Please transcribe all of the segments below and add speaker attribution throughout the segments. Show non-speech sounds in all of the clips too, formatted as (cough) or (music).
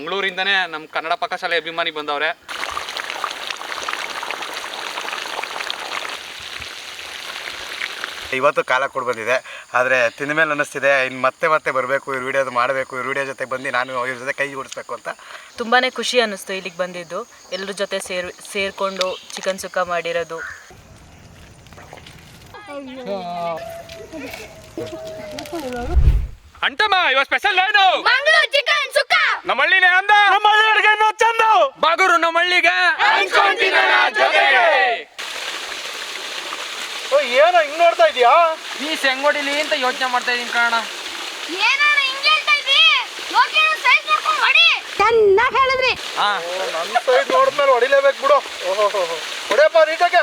Speaker 1: ಮಂಗಳೂರಿಂದನೇ ನಮ್ಮ ಕನ್ನಡ ಪಾಕಶಾಲೆ ಅಭಿಮಾನಿ ಬಂದವ್ರೆ.
Speaker 2: ಇವತ್ತು ಕಾಲ ಕೂಡ ಬಂದಿದೆ ಆದರೆ ತಿಂದ ಮೇಲೆ ಅನ್ನಿಸ್ತಿದೆ ಇನ್ನು ಮತ್ತೆ ಮತ್ತೆ ಬರಬೇಕು ಇವ್ರ ವಿಡಿಯೋದು ಮಾಡಬೇಕು ಇವ್ರ ವಿಡಿಯೋ ಜೊತೆ ಬಂದು ನಾನು ಇವ್ರ ಜೊತೆ ಕೈ ಗುಡಿಸ್ಬೇಕು ಅಂತ.
Speaker 3: ತುಂಬಾ ಖುಷಿ ಅನ್ನಿಸ್ತು ಇಲ್ಲಿಗೆ ಬಂದಿದ್ದು. ಎಲ್ಲರ ಜೊತೆ ಸೇರ್ ಸೇರಿಕೊಂಡು ಚಿಕನ್ ಸುಕ್ಕ ಮಾಡಿರೋದು.
Speaker 1: ಅಂಟಮ್ಮ ಇವಾಗ ಸ್ಪೆಷಲ್ ಏನು?
Speaker 4: ಮಂಗಳೂರು ಚಿಕನ್ ಸುಕ್ಕ
Speaker 1: ನಮ್ಮ ಹಳ್ಳಿನೇ ಅಂದ. ನಮ್ಮಳ್ಳಿ ಅಡುಗೆ ಚಂದ. ಬಾಗೂರು ನಮ್ಮ ಓ
Speaker 2: ಏನೋ ಹಿಂಗ್ ನೋಡ್ತಾ ಇದೀಯಾ
Speaker 5: ಈ ಸೆಂಗೋಡಿಲಿ ಅಂತ ಯೋಚನೆ ಮಾಡ್ತಾ ಇದೀನಿ ಕಾರಣ
Speaker 4: ಏನಣ್ಣ ಹಿಂಗೆ ಹೇಳ್ತಾ ಇದ್ರಿ ಸೈಜ್ ನೋಡ್ಕೊಂಡು ಹೊಡಿ. ಚೆನ್ನಾಗಿ ಹೇಳಿದ್ರಿ.
Speaker 5: ಹಾ.
Speaker 2: ನನ್ನ ಸೈಡ್ ನೋಡಿದ್ಮೇಲೆ ಹೊಡಿಲೇಬೇಕು ಬಿಡು. ಓಹೋ ಹೊಡೆಯಪ್ಪ ನೀಟಾಗೆ.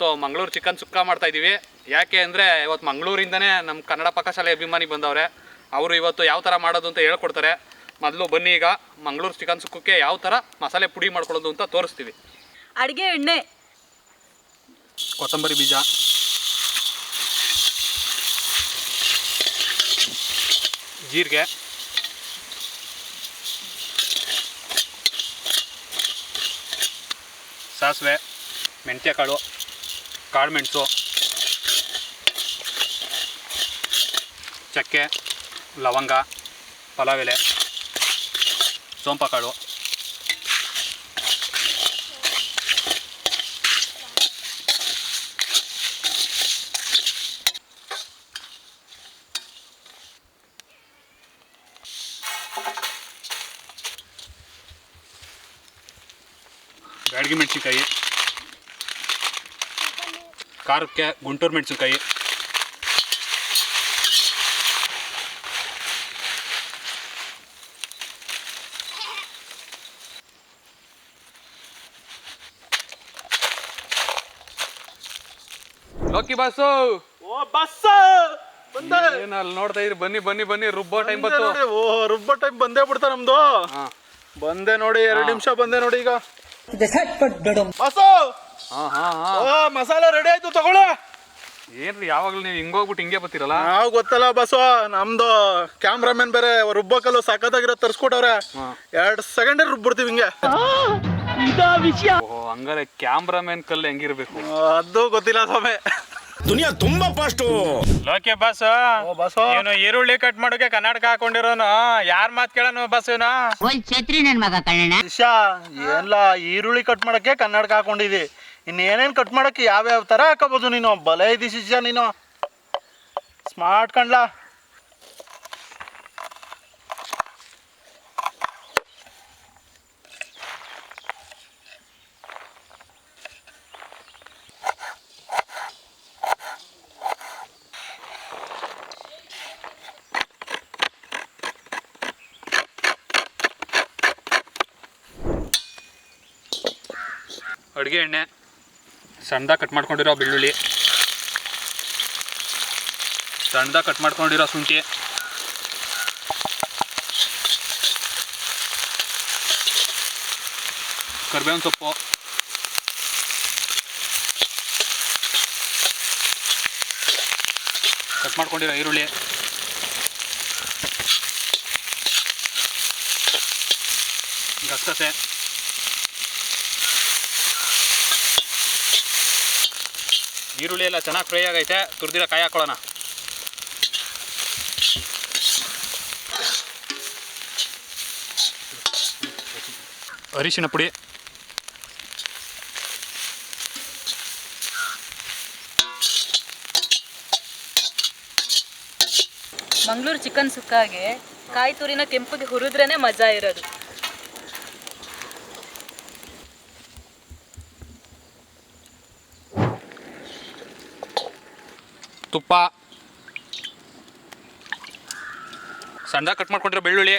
Speaker 1: ಇವತ್ತು ಮಂಗಳೂರು ಚಿಕನ್ ಸುಕ್ಕ ಮಾಡ್ತಾ ಇದ್ದೀವಿ ಯಾಕೆ ಅಂದರೆ ಇವತ್ತು ಮಂಗಳೂರಿಂದನೇ ನಮ್ಮ ಕನ್ನಡ ಪಾಕಶಾಲೆ ಅಭಿಮಾನಿ ಬಂದವ್ರೆ. ಅವರು ಇವತ್ತು ಯಾವ ಥರ ಮಾಡೋದು ಅಂತ ಹೇಳ್ಕೊಡ್ತಾರೆ. ಮೊದಲು ಬನ್ನಿ ಈಗ ಮಂಗಳೂರು ಚಿಕನ್ ಸುಕ್ಕಕ್ಕೆ ಯಾವ ಥರ ಮಸಾಲೆ ಪುಡಿ ಮಾಡ್ಕೊಳ್ಳೋದು ಅಂತ ತೋರಿಸ್ತೀವಿ.
Speaker 3: ಅಡುಗೆ ಎಣ್ಣೆ.
Speaker 1: ಕೊತ್ತಂಬರಿ ಬೀಜ. ಜೀರಿಗೆ. ಸಾಸಿವೆ. ಮೆಂತ್ಯ ಕಾಳು ಮೆಣಸು ಚಕ್ಕೆ ಲವಂಗ ಪಲಾವ್ ಎಲೆ ಸೋಂಪ ಕಾಳು ಬ್ಯಾಡಗಿ ಮೆಣಸಿನ್ಕಾಯಿ. ಖಾರಕ್ಕೆ ಗುಂಟೂರು ಮೆಣಸಿನ್ಕಾಯಿ ಲೋಕಿ ಬಾಸು.
Speaker 2: ಓ ಬಸ್
Speaker 1: ಏನ್ ಅಲ್ಲಿ ನೋಡ್ತಾ ಇದ್ರಿ? ಬನ್ನಿ ಬನ್ನಿ ಬನ್ನಿ. ರುಬ್ಬೋ ಟೈಮ್ ಬಂತು
Speaker 2: ಓ ರುಬ್ಬೋ ಟೈಮ್ ಬಂದೇ ಬಿಡ್ತಾ ನಮ್ದು.
Speaker 1: ಹಾ.
Speaker 2: ಬಂದೆ ನೋಡಿ ಎರಡು ನಿಮಿಷ ಬಂದೆ ನೋಡಿ ಈಗ. ಬಸ್ಸು
Speaker 1: ಹಾ ಹಾ ಹಾ.
Speaker 2: ಓ ಮಸಾಲ ರೆಡಿ ಆಯ್ತು ತಗೊಳ
Speaker 1: ಏನ್ರಿ ಯಾವಾಗ್ಲೂ ನೀವು ಹಿಂಗೋಗ್ಬಿಟ್ಟು ಹಿಂಗೆ ಬರ್ತೀರಲ್ಲ?
Speaker 2: ನಾವು ಗೊತ್ತಲ್ಲ ಬಸವ ನಮ್ದು ಕ್ಯಾಮ್ರಾಮನ್ ಬೇರೆ ರುಬ್ಬಕಲ್ಲು ಸಖತ್ತಾಗಿರೋ ತರ್ಸ್ಕೊಟ್ಟವ್ರೆ.
Speaker 1: ಹಾ.
Speaker 2: ಎರಡು ಸೆಕೆಂಡ್ ರುಬ್ಬಿಡ್ತೀವಿ ಹಿಂಗೆ.
Speaker 1: ಓಹೋ ಹಂಗಾರೆ ಕ್ಯಾಮ್ರಾಮನ್ ಕಲ್ಲು ಹೆಂಗಿರ್ಬೇಕು?
Speaker 2: ಆ, ಅದು ಗೊತ್ತಿಲ್ಲ ಸ್ವಾಮಿ.
Speaker 6: ದುನಿಯಾ ತುಂಬಾ ಫಾಸ್ಟು
Speaker 5: ಲೋಕೆ ಬಸ್
Speaker 2: ಓ ಏನು
Speaker 5: ಇವನು ಈರುಳ್ಳಿ ಕಟ್ ಮಾಡೋಕೆ ಕನ್ನಡಕ ಹಾಕೊಂಡಿರೋನು. ಯಾರ್ ಮಾತ್ ಕೇಳನು ಬಸ್ ಇವನು?
Speaker 7: ಒಂದ್ ಛತ್ರಿ ನನ್ ಮಗ ಕಣ್ಣ
Speaker 2: ಶಿಷ್ಯ ಏನ್ಲ ಈರುಳ್ಳಿ ಕಟ್ ಮಾಡೋಕೆ ಕನ್ನಡಕ ಹಾಕೊಂಡಿದಿ. ಇನ್ನು ಏನೇನು ಕಟ್ ಮಾಡೋಕ್ಕೆ ಯಾವ್ಯಾವ ಥರ ಹಾಕೋಬೋದು ನೀನು? ಬಲೆ ಇದಿ ನೀನು. ಸ್ಮಾರ್ಟ್ ಕಣ್ಲಾ
Speaker 1: ಅಡುಗೆ ಎಣ್ಣೆ. ಸಣ್ಣದಾಗ ಕಟ್ ಮಾಡ್ಕೊಂಡಿರೋ ಬೆಳ್ಳುಳ್ಳಿ. ಸಣ್ಣದಾಗ ಕಟ್ ಮಾಡ್ಕೊಂಡಿರೋ ಶುಂಠಿ. ಕರ್ಬೇವಿನ ಸೊಪ್ಪು. ಕಟ್ ಮಾಡ್ಕೊಂಡಿರೋ ಈರುಳ್ಳಿ. ಗಸಗಸೆ. ಈರುಳ್ಳಿ ಎಲ್ಲ ಚೆನ್ನಾಗಿ ಫ್ರೈ ಆಗೈತೆ, ತುರ್ದಿರ ಕಾಯಿ ಹಾಕೊಳ್ಳೋಣ ಅರಿಶಿನ ಪುಡಿ.
Speaker 3: ಮಂಗಳೂರು ಚಿಕನ್ ಸುಕ್ಕಾಗೆ ಕಾಯಿ ತುರಿನ ಕೆಂಪಗೆ ಹುರಿದ್ರೇ ಮಜಾ ಇರೋದು.
Speaker 1: ತುಪ್ಪ. ಸಣ್ಣ ಕಟ್ ಮಾಡ್ಕೊಂಡಿರೋ ಬೆಳ್ಳುಳ್ಳಿ.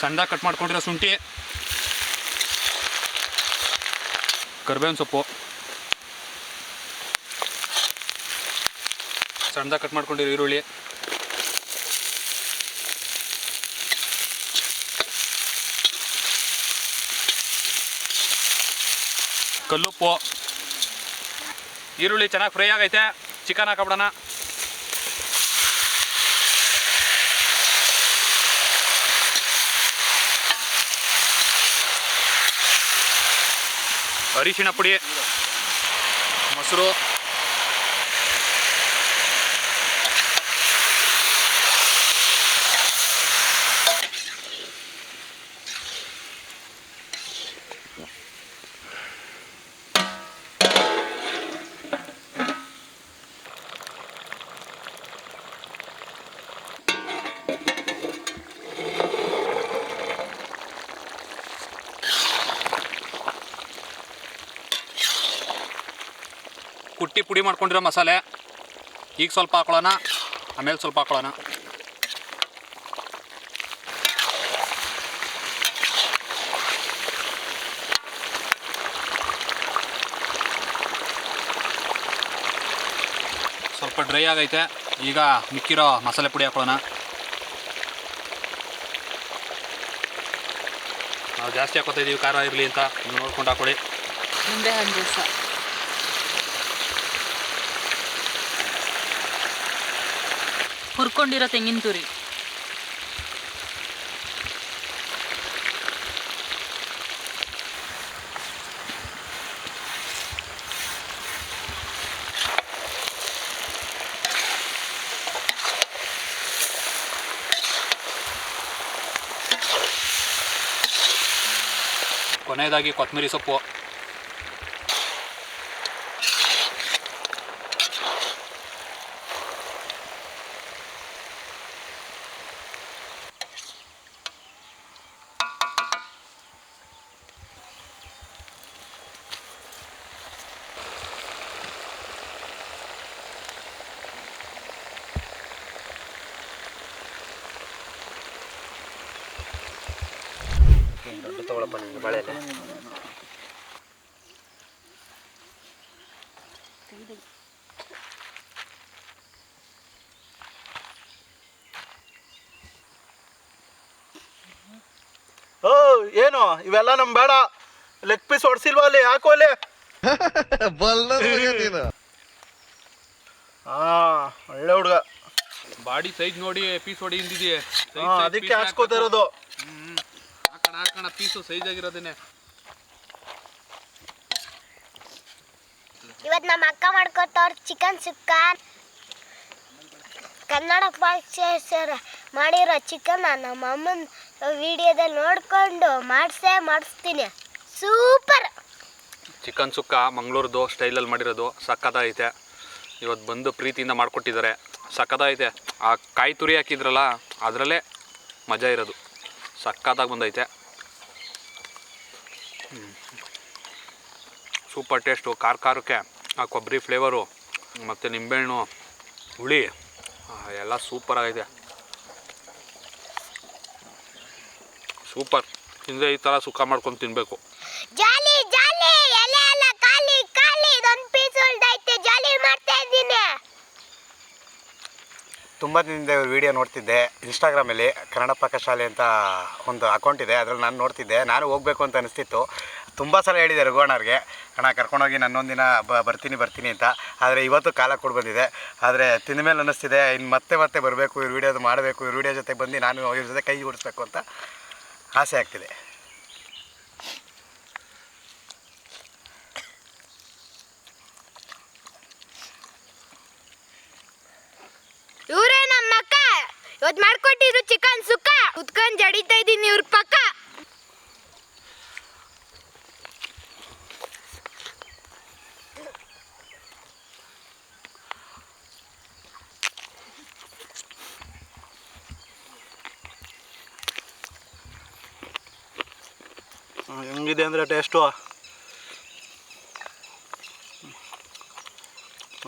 Speaker 1: ಸಣ್ಣ ಕಟ್ ಮಾಡ್ಕೊಂಡಿರೋ ಶುಂಠಿ. ಕರ್ಬೇವಿನ ಸೊಪ್ಪು. ಸಣ್ಣದಾಗಿ ಕಟ್ ಮಾಡ್ಕೊಂಡಿರೋ ಈರುಳ್ಳಿ. ಕಲ್ಲುಪ್ಪು. ಈರುಳ್ಳಿ ಚೆನ್ನಾಗಿ ಫ್ರೈ ಆಗೈತೆ. ಚಿಕನ್ ಹಾಕಬಿಡೋಣ. ಅರಿಶಿಣ ಪುಡಿ ಮೊಸರು. ಕುಟ್ಟಿ ಪುಡಿ ಮಾಡ್ಕೊಂಡಿರೋ ಮಸಾಲೆ. ಈಗ ಸ್ವಲ್ಪ ಹಾಕೊಳ್ಳೋಣ. ಆಮೇಲೆ ಸ್ವಲ್ಪ ಹಾಕೊಳ್ಳೋಣ. ಸ್ವಲ್ಪ ಡ್ರೈ ಆಗೈತೆ. ಈಗ ಮಿಕ್ಕಿರೋ ಮಸಾಲೆ ಪುಡಿ ಹಾಕೊಳ್ಳೋಣ. ನಾವು ಜಾಸ್ತಿ ಹಾಕೋತಾ ಇದೀವಿ. ಖಾರ ಇರಲಿ ಅಂತ. ನೋಡ್ಕೊಂಡು ಹಾಕೊಳ್ಳಿ.
Speaker 3: ನಿಂಬೆ ಹಣ್ಣು ರಸ ಹುರ್ಕೊಂಡಿರೋ ತೆಂಗಿನ ತುರಿ.
Speaker 1: ಕೊನೆಯದಾಗಿ ಕೊತ್ತಂಬರಿ ಸೊಪ್ಪು.
Speaker 2: ಓ ಏನು? ಇವೆಲ್ಲ ನಮ್ ಬೇಡ. ಲೆಗ್ ಪೀಸ್ ಹೊಡ್ಸಿಲ್ವಾ ಅಲ್ಲಿ? ಯಾಕೋ ಅಲ್ಲಿ? (laughs) ಹಾ ಒಳ್ಳೆ ಹುಡುಗ.
Speaker 1: ಬಾಡಿ ಸೈಜ್ ನೋಡಿ ಪೀಸ್ ಹೊಡಿ ಹಿಂದಿದೆಯೇ
Speaker 2: ಹಾ ಅದಕ್ಕೆ ಹಾಕ್ಸ್ಕೊತಾ ಇರೋದು.
Speaker 1: ಹಾಕೋಣ ಪೀಸು ಸೈಜ್ ಆಗಿರೋದೇನೆ.
Speaker 4: ಇವತ್ತು ನಮ್ಮ ಅಕ್ಕ ಮಾಡ್ಕೊತವ್ರ ಚಿಕನ್ ಸುಕ್ಕ ಕನ್ನಡ ಭಾಷೆ ಸರ್ ಮಾಡಿರೋ ಚಿಕನ್ ನಮ್ಮ ಅಮ್ಮನ ವಿಡಿಯೋದಲ್ಲಿ ನೋಡ್ಕೊಂಡು ಮಾಡಿಸೇ ಮಾಡಿಸ್ತೀನಿ. ಸೂಪರ್
Speaker 1: ಚಿಕನ್ ಸುಕ್ಕ ಮಂಗಳೂರದು ಸ್ಟೈಲಲ್ಲಿ ಮಾಡಿರೋದು. ಸಕ್ಕತ್ತಾಗೈತೆ ಇವತ್ತು ಬಂದು ಪ್ರೀತಿಯಿಂದ ಮಾಡಿಕೊಟ್ಟಿದ್ದಾರೆ. ಸಕ್ಕತ್ತಾಗೈತೆ ಆ ಕಾಯಿ ತುರಿ ಹಾಕಿದ್ರಲ್ಲ ಅದರಲ್ಲೇ ಮಜಾ ಇರೋದು. ಸಕ್ಕತ್ತಾಗಿ ಬಂದೈತೆ. ಸೂಪರ್ ಟೇಸ್ಟು ಖಾರ ಖಾರಕ್ಕೆ ಆ ಕೊಬ್ಬರಿ ಫ್ಲೇವರು ಮತ್ತು ನಿಂಬೆಹಣ್ಣು ಹುಳಿ ಎಲ್ಲ ಸೂಪರ್ ಆಗಿದೆ. ಸೂಪರ್. ಹಿಂದೆ ಈ ಥರ ಸುಖ ಮಾಡ್ಕೊಂಡು ತಿನ್ನಬೇಕು
Speaker 4: ಜಾಲಿ ಜಾಲಿ ಎಲೆ ಎಲ್ಲ ಖಾಲಿ ಖಾಲಿ ಇದೊಂದು ಪೀಸ್ ಉಳ್ದೈತೆ ಜಾಲಿ ಮಾಡ್ತಾ ಇದ್ದೀನಿ.
Speaker 8: ತುಂಬ ದಿನದಿಂದ ಇವ್ರ ವಿಡಿಯೋ ನೋಡ್ತಿದ್ದೆ. ಇನ್ಸ್ಟಾಗ್ರಾಮಲ್ಲಿ ಕನ್ನಡ ಪಾಕಶಾಲೆ ಅಂತ ಒಂದು ಅಕೌಂಟ್ ಇದೆ ಅದರಲ್ಲಿ ನಾನು ನೋಡ್ತಿದ್ದೆ. ನಾನು ಹೋಗಬೇಕು ಅಂತ ಅನಿಸ್ತಿತ್ತು. ತುಂಬ ಸಲ ಹೇಳಿದೆ ರಘುವಣ್ಣವ್ರಿಗೆ ಅಣ್ಣ, ಕರ್ಕೊಂಡೋಗಿ ನನ್ನೊಂದಿನ ಬ, ಬರ್ತೀನಿ ಬರ್ತೀನಿ ಅಂತ. ಆದರೆ ಇವತ್ತು ಕಾಲ ಕೊಡು ಬಂದಿದೆ. ಆದರೆ ತಿಂದ ಮೇಲೆ ಅನ್ನಿಸ್ತಿದೆ ಇನ್ನು ಮತ್ತೆ ಮತ್ತೆ ಬರಬೇಕು, ಇವ್ರ ವೀಡಿಯೋದು ಮಾಡಬೇಕು, ಇವ್ರ ವೀಡಿಯೋ ಜೊತೆ ಬಂದು ನಾನು ಇವ್ರ ಜೊತೆ ಕೈ ಗುಡಿಸ್ಬೇಕು ಅಂತ ಆಸೆ ಆಗ್ತಿದೆ
Speaker 4: ಇವರೇ ನಮ್ಮ ಅಕ್ಕ ಇವತ್ತು ಮಾಡ್ಕೊಟ್ಟಿದ್ರು ಚಿಕನ್ ಸುಕ್ಕ ಕುತ್ಕೊಂಡು
Speaker 2: ಹೆಂಗಿದೆ ಅಂದರೆ ಟೇಸ್ಟು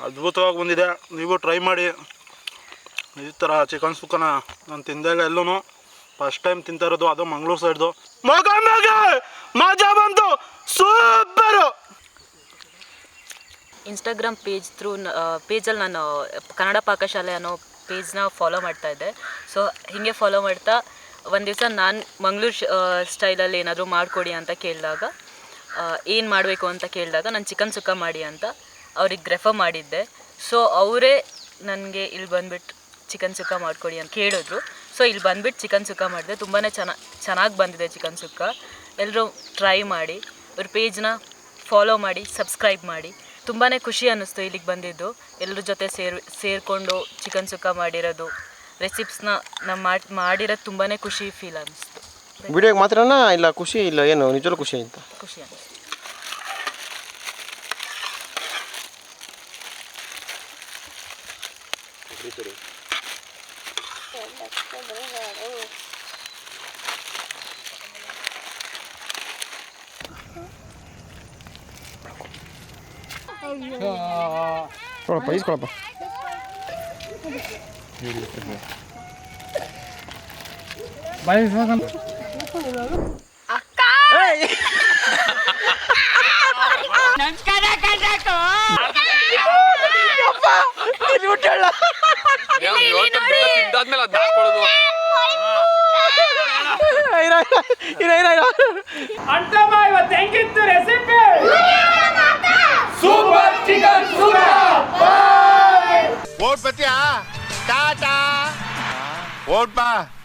Speaker 2: ಅದ್ಭುತವಾಗಿ ಬಂದಿದೆ. ನೀವು ಟ್ರೈ ಮಾಡಿ. ಈ ಥರ ಚಿಕನ್ ಸುಕ್ಕನ ನಾನು ತಿಂದಾಗ ಎಲ್ಲೂ ಫಸ್ಟ್ ಟೈಮ್ ತಿಂತಾ ಇರೋದು, ಅದು ಮಂಗಳೂರು ಸೈಡ್ದು ಮಗ ಮಗ! ಮಜಾ ಬಂತು! ಸೂಪರು
Speaker 3: ಇನ್ಸ್ಟಾಗ್ರಾಮ್ ಪೇಜ್ ಥ್ರೂ ಪೇಜಲ್ಲಿ ನಾನು ಕನ್ನಡ ಪಾಕಶಾಲೆ ಅನ್ನೋ ಪೇಜ್ನ ಫಾಲೋ ಮಾಡ್ತಾ ಇದ್ದೆ. ಸೊ ಹೀಗೆ ಫಾಲೋ ಮಾಡ್ತಾ ಒಂದು ದಿವಸ ನಾನು ಮಂಗಳೂರು ಸ್ಟೈಲಲ್ಲಿ ಏನಾದರೂ ಮಾಡಿಕೊಡಿ ಅಂತ ಕೇಳಿದಾಗ ಏನು ಮಾಡಬೇಕು ಅಂತ ಕೇಳಿದಾಗ ನಾನು ಚಿಕನ್ ಸುಕ್ಕ ಮಾಡಿ ಅಂತ ಅವ್ರಿಗೆ ರೆಫರ್ ಮಾಡಿದ್ದೆ. ಸೊ ಅವರೇ ನನಗೆ ಇಲ್ಲಿ ಬಂದುಬಿಟ್ಟು ಚಿಕನ್ ಸುಕ್ಕ ಮಾಡಿಕೊಡಿ ಅಂತ ಕೇಳಿದ್ರು. ಸೊ ಇಲ್ಲಿ ಬಂದುಬಿಟ್ಟು ಚಿಕನ್ ಸುಕ್ಕ ಮಾಡಿದೆ. ತುಂಬಾ ಚೆನ್ನಾಗಿ ಚೆನ್ನಾಗಿ ಬಂದಿದೆ ಚಿಕನ್ ಸುಕ್ಕ. ಎಲ್ಲರೂ ಟ್ರೈ ಮಾಡಿ ಅವ್ರ ಪೇಜ್ನ ಫಾಲೋ ಮಾಡಿ ಸಬ್ಸ್ಕ್ರೈಬ್ ಮಾಡಿ. ತುಂಬಾ ಖುಷಿ ಅನ್ನಿಸ್ತು ಇಲ್ಲಿಗೆ ಬಂದಿದ್ದು. ಎಲ್ಲರ ಜೊತೆ ಸೇರ್ ಸೇರಿಕೊಂಡು ಚಿಕನ್ ಸುಕ್ಕ ಮಾಡಿರೋದು. ರೆಸಿಪ್ಸ್ನ ನಾವು ಮಾಡಿ ಮಾಡಿರೋದು ತುಂಬಾ ಖುಷಿ ಫೀಲ್ ಅನ್ನಿಸ್ತು
Speaker 9: ವಿಡಿಯೋಗೆ ಮಾತ್ರನಾ ಇಲ್ಲ ಖುಷಿ ಇಲ್ಲ ಏನು ನಿಜವೂ ಖುಷಿ ಅಂತ
Speaker 3: ಖುಷಿ ಅನ್ನಿಸ್ತು
Speaker 9: ಕೊಡಪ್ಪ ಈಸ್ಕೊಳಪ್ಪ.
Speaker 1: ತಿಂದಾದ್ಮೇಲೆ ಅದ್ ಹಾಕೊಳ್ಳೋದು
Speaker 5: ಅಂತಮ್ಮ ಇವತ್ತು ಹೆಂಗಿತ್ತು recipe
Speaker 6: vote ಬತ್ತೀಯಾ ta ta. Vote pa.